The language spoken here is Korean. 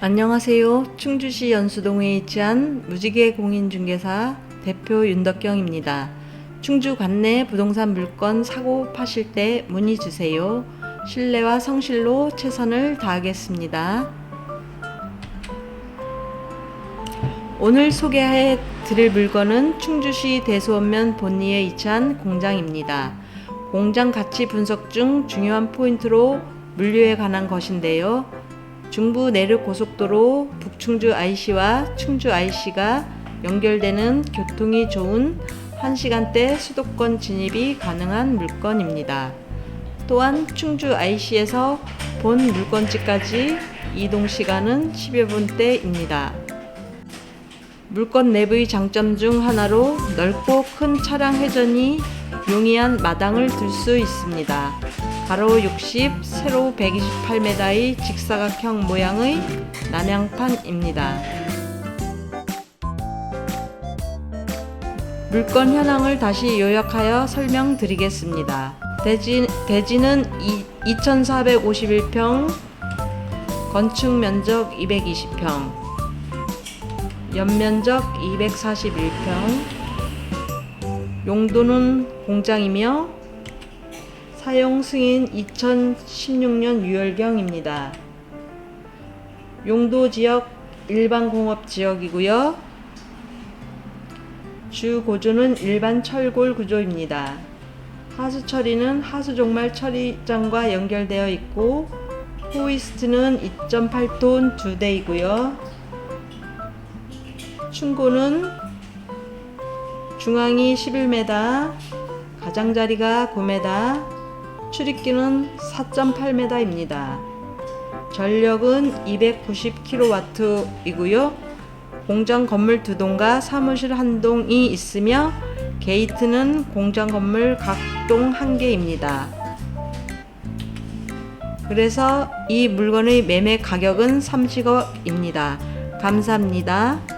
안녕하세요. 충주시 연수동에 위치한 무지개 공인중개사 대표 윤덕경입니다. 충주 관내 부동산 물건 사고 파실 때 문의 주세요. 신뢰와 성실로 최선을 다하겠습니다. 오늘 소개해 드릴 물건은 충주시 대소원면 본리에 위치한 공장입니다. 공장 가치 분석 중 중요한 포인트로 물류에 관한 것인데요. 중부 내륙 고속도로 북충주 IC와 충주 IC가 연결되는 교통이 좋은 1시간대 수도권 진입이 가능한 물건입니다. 또한 충주 IC에서 본 물건지까지 이동 시간은 10여 분대입니다. 물건 내부의 장점 중 하나로 넓고 큰 차량 회전이 용이한 마당을 둘수 있습니다. 가로 60, 세로 128m의 직사각형 모양의 난양판입니다. 물건 현황을 다시 요약하여 설명드리겠습니다. 대지, 대지는 2,451평, 건축 면적 220평, 연면적 241평, 용도는 공장이며 사용 승인 2016년 6월경입니다. 용도 지역 일반 공업 지역이고요. 주 고조는 일반 철골 구조입니다. 하수 처리는 하수 종말 처리장과 연결되어 있고 호이스트는 2.8톤 두 대이고요. 충고는 중앙이 11m, 가장자리가 9m, 출입기는 4.8m입니다. 전력은 290kW이고요. 공장 건물 두 동과 사무실 한 동이 있으며 게이트는 공장 건물 각 동 한 개입니다. 그래서 이 물건의 매매 가격은 30억입니다. 감사합니다.